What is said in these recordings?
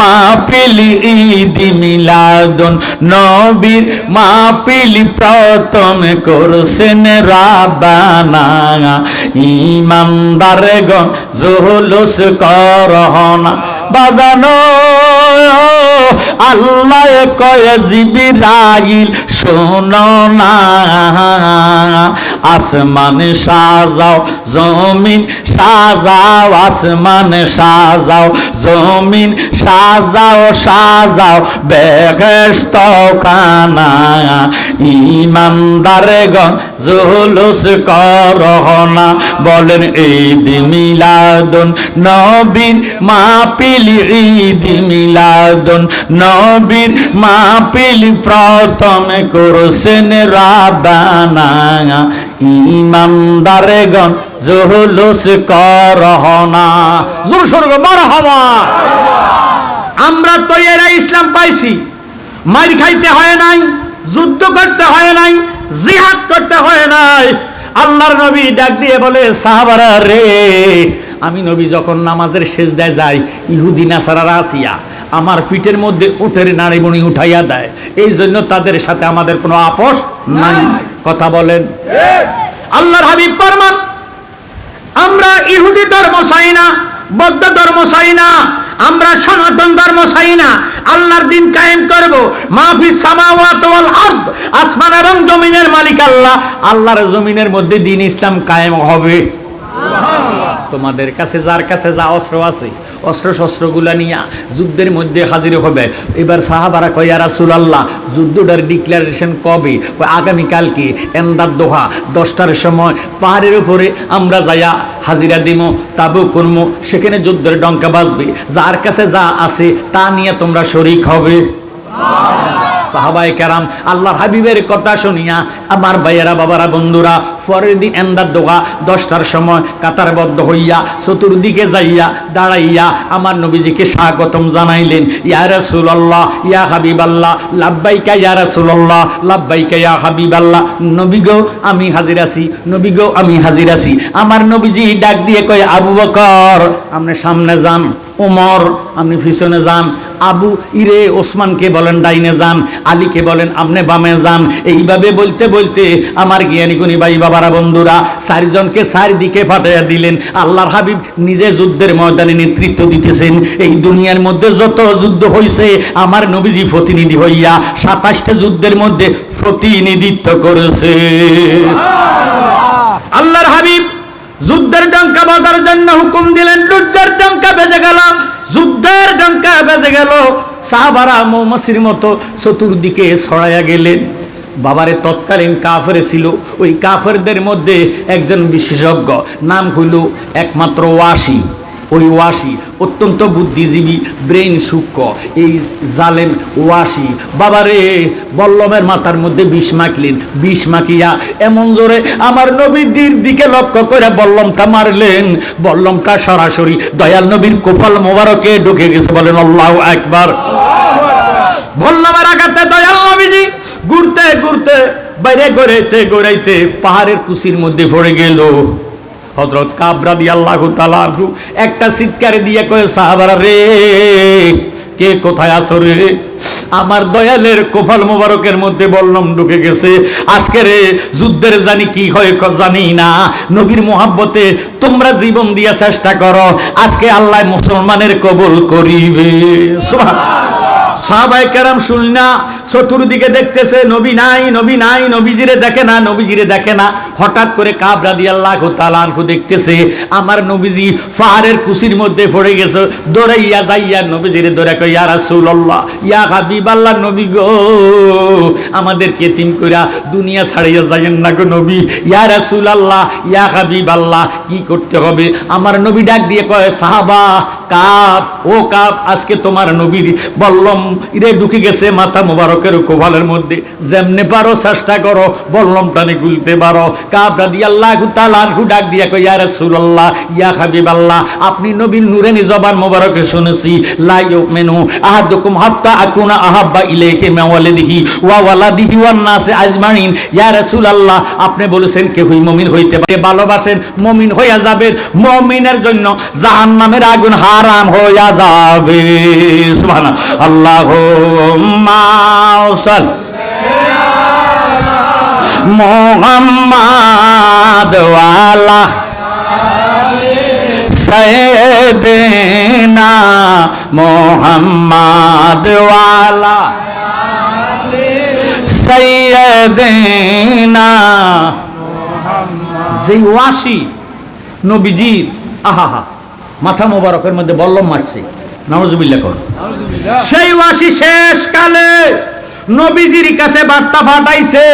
মাহফিলি ঈদ মিলাদুন নবীর মাহফিলি প্রথম করছেন রাবানা। ইমানদার গণ জুলুস করহনা। বাজানো, আল্লাহ কয় জিবিরাইল, শোনো না। আসমান সাজাও, জমিন সাজাও, আসমান সাজাও, জমিন সাজাও সাজাও বেহেস্ত খানা ইমানদার গণ জুলুস করহনা বলেন ঈদ মিলাদুন নবীর মাহফিল, ঈদ মিলাদুন নবীর মাহফিল, প্রথম করছেন রাবানা। ইমানদারে গণ করহনা। জোর সরগ মারহাবা। আমরা তো এরা ইসলাম পাইছি। মার খাইতে হয় নাই, যুদ্ধ করতে হয় নাই, জিহাদ করতে হয় নাই। আল্লাহর নবী ডাক দিয়ে বলে, সাহাবারা রে, আমি নবী যখন নামাজের শেষ দেয় যাই, ইহুদি নাসারারা আসিয়া আমার পিঠের মধ্যে উঠের নাড়িবুড়ি উঠাইয়া দেয়। এই জন্য তাদের সাথে আমাদের কোনো আপোষ নাই। কথা বলেন। আল্লাহর হাবিব ফরমান আমরা ইহুদি ধর্ম চাই না বৌদ্ধ ধর্ম চাই না আমরা সনাতন ধর্ম চাই না আল্লাহর দিন কায়েম করব। মাহফিস সামাওয়াত ওয়াল আরদ আসমান এবং জমিনের মালিক আল্লাহ আল্লাহর জমিনের মধ্যে দিন ইসলাম কায়েম হবে। তোমাদের কাছে যার কাছে যা অস্ত্র আছে অস্ত্র শস্ত্রগুলা নিয়া যুদ্ধের মধ্যে হাজির হবে। এবার সাহাবারা কয়া রাসুল আল্লাহ যুদ্ধটার ডিক্লারেশন কবে? আগামীকালকে এন্দার দোহা, দশটার সময়, পাহাড়ের উপরে আমরা যাইয়া হাজিরা দিমো, তাবু করমো, সেখানে যুদ্ধের ডঙ্কা বাজবে। যার কাছে যা আছে তা নিয়ে তোমরা শরিক হবে। সাহাবাই কেরাম আল্লাহর হাবিবের কথা শুনিয়া আমার ভাইয়েরা, বাবারা, বন্ধুরা, পরের দিন এন্দার দোকা দশটার সময় কাতারবদ্ধ হইয়া চতুর্দিকে যাইয়া দাঁড়াইয়া আমার নবীজিকে স্বাগতম জানাইলেন। ইয়া রাসূলুল্লাহ, ইয়া হাবিবাল্লাহ, লাব্বাইকা ইয়া রাসূলুল্লাহ, লাব্বাইকা ইয়া হাবিবাল্লাহ। নবী গো, আমি হাজির আছি। নবী গো, আমি হাজির আছি। আমার নবীজি ডাক দিয়ে কয়, আবু বকর আপনি সামনে যান। ওমর আপনি পিছনে যান আবু ইরে ওসমানকে বলেন ডাইনে যান আলীকে বলেন আপনি বামে যান। এইভাবে বলতে বলতে আমার জ্ঞানী গুণী ভাই বাবারা বন্ধুরা চারজনকে চারিদিকে ফাটাইয়া দিলেন। আল্লাহর হাবিব নিজে যুদ্ধের ময়দানে নেতৃত্ব দিতেছেন। এই দুনিয়ার মধ্যে যত যুদ্ধ হয়েছে আমার নবীজি প্রতিনিধি হইয়া সাতাশটা যুদ্ধের মধ্যে প্রতিনিধিত্ব করেছে। আল্লাহর হাবিব যুদ্ধের ডঙ্কা বাজার জন্য হুকুম দিলেন যুদ্ধের ডঙ্কা বেজে গেল যুদ্ধের ডঙ্কা বেজে গেল। সাহাবারা মৌমাছির মতো চতুর্দিকে ছড়াইয়া গেলেন। বাবারে তৎকালীন কাফের ছিল। ওই কাফেরদের মধ্যে একজন বিশেষজ্ঞ, নাম হইল একমাত্র ওয়াসি। ওই ওয়াসি অত্যন্ত বুদ্ধিজীবী ব্রেন সূক্ষ্ম। এই জালেন ওয়াসি, বাবারে বল্লমের মাথার মধ্যে বিষ মাখলেন, বিষ মাখিয়া এমন জোরে আমার নবীর দিকে লক্ষ্য করে বল্লমটা মারলেন। বল্লমটা সরাসরি দয়াল নবীর কোপাল মোবারকে ঢুকে গেছে, বলেন, আল্লাহ একবার বল্লমের আঘাতে দয়াল নবীজি ঘুরতে ঘুরতে বাইরে গড়াইতে গড়াইতে পাহাড়ের কুশির মধ্যে পড়ে গেল। হজরত কাবরা দিয়ে আল্লাহ তালু একটা চিৎকার দিয়ে কয়ে, সাহাবারা রে, কে কোথায় আসো রে? আমার দয়ালের কোফাল মোবারকের মধ্যে বললাম ঢুকে গেছে। আজকে রে, যুদ্ধের জানি কি হয় জানি না। নবীর মোহাব্বতে তোমরা জীবন দিয়া চেষ্টা করো। আজকে আল্লাহ মুসলমানের কবল করিবে। সাহাবাই কেরাম শুন না চতুর্দিকে দেখতেছে, নবী নাই নবী নাই, নবীজিরে দেখে না, নবীজিরে দেখে না। হঠাৎ করে কাবরা দিয়ে আল্লাহ তালানকু দেখতেছে, আমার নবীজি পাহাড়ের কুশির মধ্যে পড়ে গেছে, দৌড়াইয়া যাইয়া নবীজিরে দৌড়া কই ইয়া রাসূলুল্লাহ, ইয়া হাবিবাল্লাহ নবী গো আমাদের কেতিম কইরা দুনিয়া ছাড়িয়া যাইয়েন না গো নবী। ইয়া রাসূলুল্লাহ, ইয়া হাবিবাল্লাহ, কি করতে হবে? আমার নবী ডাক দিয়ে কয়, সাহাবা কাপ ও কাপ আজকে তোমার নবীর বললম ইরে ঢুকে গেছে, মাথা মোবারক মোবারকের কোভালের মধ্যে, যেমনে পারো চেষ্টা করো, বললম টানে গুলতে পারো কাবটা দিয়ে আল্লাহ তালানহু ডাক দিয়া কই ইয়া রাসূলুল্লাহ, ইয়া হাবিবাল্লাহ, আপনি নবীর নূরানি জবান মোবারকে শুনেছি, লা ইউমিনু আহাদুকুম হাত্তা আকুনা আহাব্বা ইলাইহি মিন ওয়ালিদিহি ওয়া ওয়ালাদিহি ওয়ান নাসি আজমাইন। ইয়া রাসূলুল্লাহ, আপনি বলেছেন কেউই মুমিন হইতে পারে। ভালোবাসেন, মুমিন হইয়া যাবেন, মুমিনের জন্য জাহান্নামের আগুন হারাম হইয়া যাবে। সুবহানাল্লাহ। আল্লাহুম্মা সাল মোহাম্মদ ওয়ালা সৈয়দনা মোহাম্মদ ওয়ালা সৈয়দনা যে ওয়াসি নবীজির আহা মাথা মোবারকের মধ্যে বল্লম মারছে। নওয়াজুবিল্লাহ কর। সেই ওয়াসি শেষ কালে নবীজির কাছে বার্তা পাঠাইছে,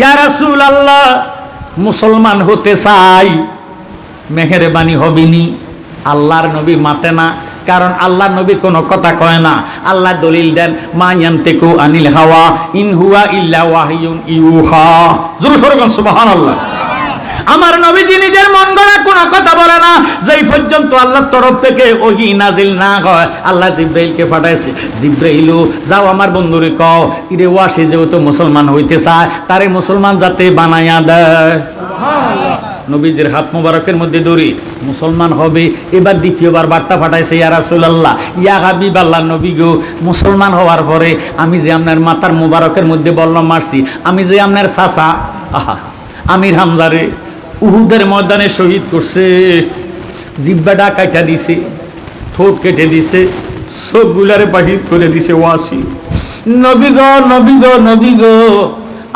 ইয়া রাসূল আল্লাহ মুসলমান হতে চাই, মেহেরবানি হবিনি। আল্লাহর নবী মাতে না, কারণ আল্লাহ নবী কোনো কথা কয় না। আল্লাহ দলিল দেন, মা ইয়ান্তিকু আনিল হাওয়া, ইন হুয়া ইল্লা ওয়াহিয়ুন ইউহা। জোরে সরে কোন সুবহানাল্লাহ। আমার নবীজি নিজের মন গড়া কোনো কথা বলে না। যেই পর্যন্ত আল্লাহর তরফ থেকে ওহি নাজিল না হয় আল্লাহ জিব্রাইলকে পাঠাইছে। জিব্রাইলু যাও আমার বন্ধুরে কও ইরে ওয়াসে যেহেতু মুসলমান হইতে চায় তারে মুসলমান যাতে বানাইয়া দেয় নবীজির হাত মোবারকের মধ্যে দড়ি। মুসলমান হবে এবার দ্বিতীয়বার বার্তা পাঠাইছে ইয়া রাসূলুল্লাহ ইয়া হাবিব আল্লাহ নবী গো মুসলমান হওয়ার পরে আমি যে আপনার মাতার মোবারকের মধ্যে বললাম মারছি আমি যে আপনার চাচা আহা আমির হামজারে উহুদের ময়দানে শহীদ করছে। জিব্বাটা কাটা দিছে, ঠোঁট কেটে দিছে সবগুলারে বাহির করে দিছে ওয়াসি। নবী গো নবী গো নবী গো,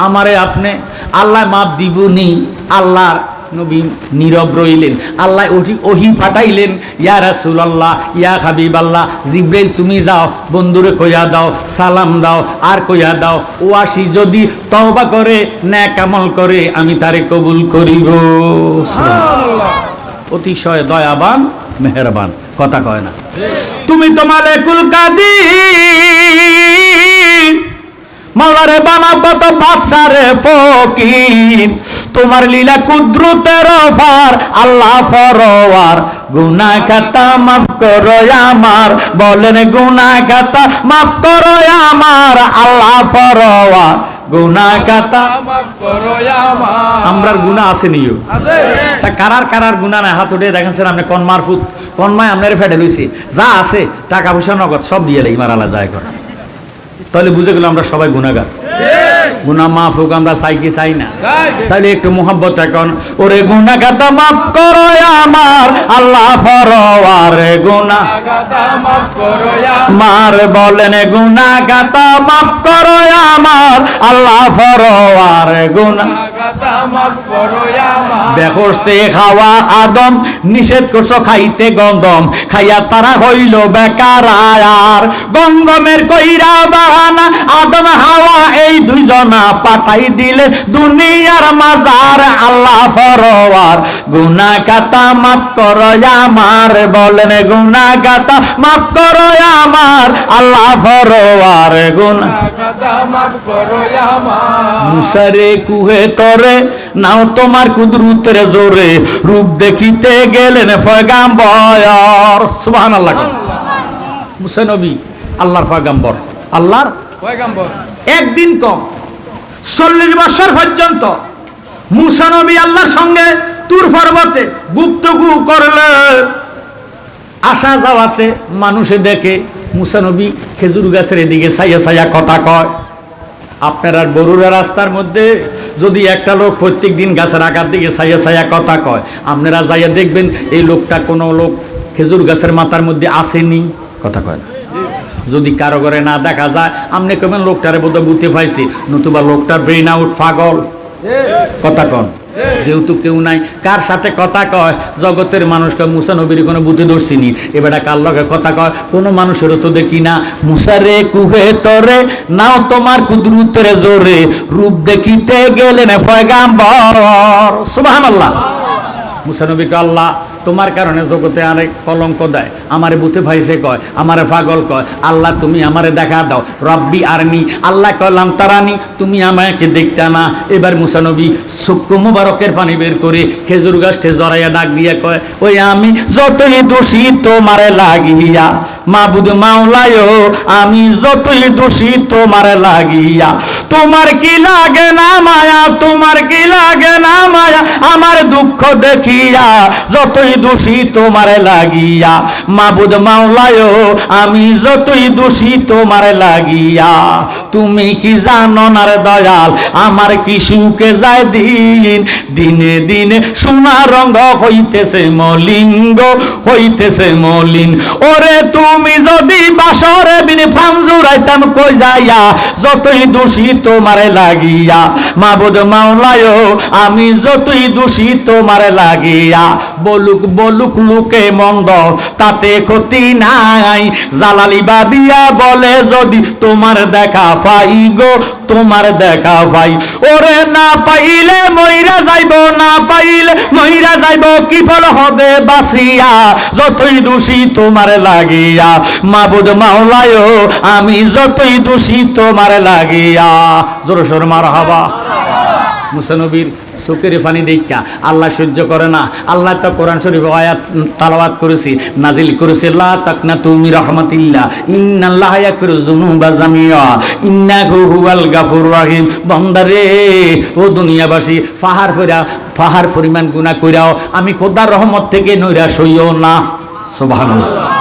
আমারে আপনি আল্লাহ মাপ দিবনি, আল্লাহর নবী নীরব রইলেন। আল্লাহ ওহি পাঠাইলেন, ইয়া রাসূলুল্লাহ, ইয়া হাবিবাল্লাহ, জিব্রাইল তুমি যাও, বন্ধুরে কইয়া দাও, সালাম দাও, আর কইয়া দাও ওয়াসি যদি তওবা করে নেক আমল করে, আমি তারে কবুল করিব। অতিশয় দয়াবান, মেহেরবান, কথা কয় না। তুমি তো মালেকুল কাদির মাওলারে বানা কত বাদশারে ফকির তোমার লীলা কুদ্রুতের ফার আল্লাহ ফরওয়ার গুনা খাতা মাফ করো আমার বলেন গুনা খাতা মাফ করো আমার আল্লাহ ফরওয়ার গুনা খাতা মাফ করো আমার। আমরার গুনা আছে নিও। আছে? কারার কারার গুনা না হাত উঠে দেখেন স্যার আপনি কন মারফুত কন মায় আপনার ফেটে লইছি। যা আছে টাকা পয়সা নগদ সব দিয়ে লাই মারালা যায় করে। তাহলে বুঝে গেল আমরা সবাই গুনাগার গুনা মাফ হোক, আমরা চাই কি চাই না? তাহলে একটু মোহাব্বত এখন ওরে গুনা গাতা মাফ করো আমার, আল্লাহ ফরওয়ার গুনা মার বলেন গুনা গাদা মাফ করো আমার, আল্লাহ ফরওয়ার গুনা বেহস্তে খাওয়া আদম নিষেধ করছ খাইতে গন্ধম। খাইয়া তারা হইল বেকার আর। গঙ্গমের কইরা বাহানা আদম হাওয়া এই দুইজনা পাঠাই দিলে দুনিয়ার মাজার আল্লাহ ফরওয়ার গুনা কাতা মাফ করো আমার বলেন গুনা কাতা মাফ করো আমার আল্লাহ ফরওয়ার গুনা আগাতা মাফ করো আমার। মুসারে কুহে তরে নাও তোমার কুদরুতের জোরে রূপ দেখিতে গেলেন ফয়গাম্বর সুবহানাল্লাহ মুসা নবী আল্লাহর ফয়গাম্বর আল্লাহর? পয়গম্বর। একদিন কম। চল্লিশ বছর পর্যন্ত মুসা নবী আল্লাহর সঙ্গে তুর পর্বতে গুপ্তগু করলে। আসা যাওয়াতে মানুষে দেখে মুসা নবী খেজুর গাছের এদিকে সাইয়া সাইয়া কথা কয়। আপনার বরুরা রাস্তার মধ্যে যদি একটা লোক প্রত্যেক দিন গাছের আকার দিকে সাইয়া সাইয়া কথা কয়, আপনারা যাইয়া দেখবেন এই লোকটা কোনো লোক খেজুর গাছের মাথার মধ্যে আসেনি, কথা কয় না। যদি কারও ঘরে না দেখা যায়, আপনি কেমন লোকটারে বোধ বুঝতে পাইছি। নতুবা লোকটার ব্রেন আউট পাগল, কথা কন। যেহেতু কেউ নাই, কার সাথে কথা কয়? জগতের মানুষকে মুসা নবীর কোনো বুঝে ধরছিনি। এবারে কার লগে কথা কয়? কোনো মানুষেরও তো দেখি না। মুসারে কুহে তরে, নাও তোমার কুদরুতের জোরে, রূপ দেখিতে গেলেন পয়গাম্বর। সুবহানাল্লাহ। মুসা নবীকে আল্লাহ তোমার কারণে জগতে অনেক কলঙ্ক দেয়। আমারে বুতে ভাইছে কয়, আমারে পাগল কয়, আল্লাহ তুমি আমারে দেখা দাও, রব্বি আরনি। আল্লাহ কলাম তারানি, তুমি আমাকে দেখতে না। এবার মুসানবী সুক্কু মুবারকের পানি বের করে খেজুর গাছটে জড়াইয়া ডাক দিয়ে কয়, ওই আমি যতই দোষী তোমারে লাগিয়া, মাবুদ মাওলায়, আমি যতই দোষী তোমারে লাগিয়া, তোমার কি লাগে না মায়া, তোমার কি লাগে না মায়া, আমার দুঃখ দেখিয়া, যতই দোষী তোমারে লাগিয়া মাবুদ মাওলায়, আমি যতই দোষী তোমারে লাগিয়া, তুমি কি জানো না দয়াল, আমার কি সুখে যায় দিন? দিনে দিনে সোনা রঙ্গ হইতেছে মলিঙ্গ, হইতেছে মলিন। ওরে তুমি যদি বাসরে বিনে ফাম জুড়াইতাম, কই যাইয়া? যতই দোষী তোমারে লাগিয়া, মাবুদ মাওলায়, আমি যতই দোষী তোমারে লাগিয়া, বলুক বলুক লুকে মন্দ, তাতে ক্ষতি নাই। জালালি বাদিয়া বলে, যদি তোমার দেখা পাই গো, তোমার দেখা পাই। ওরে, না পাইলে মইরা যাইব, না পাইলে মইরা যাইব, কি ফল হবে বাসিয়া যতই দোষী তোমার লাগিয়া। মাবুদ মাওলায়, আমি যতই দোষী তোমার লাগিয়া। জোর সোর মার হাবা মুসানবীর চোখের পানি দেখা। আল্লাহ সহ্য করে না। আল্লাহ তো কোরআন শরীফ আয়াত তালাবাত করেছি, নাজিল করেছে, লা তাকনা তুমি রহমাতিল্লাহ, ইন্নাল্লাহ ইয়াগফিরু যুনুবা জামিয়া, ইন্নাহু হুয়াল গাফুর রহিম। বান্দারে ও দুনিয়াবাসী ফাহার কইরা ফাহার পরিমাণ গুনাহ কইরাও, আমি খোদার রহমত থেকে নৈরাশ হইও না। সুবহানাল্লাহ।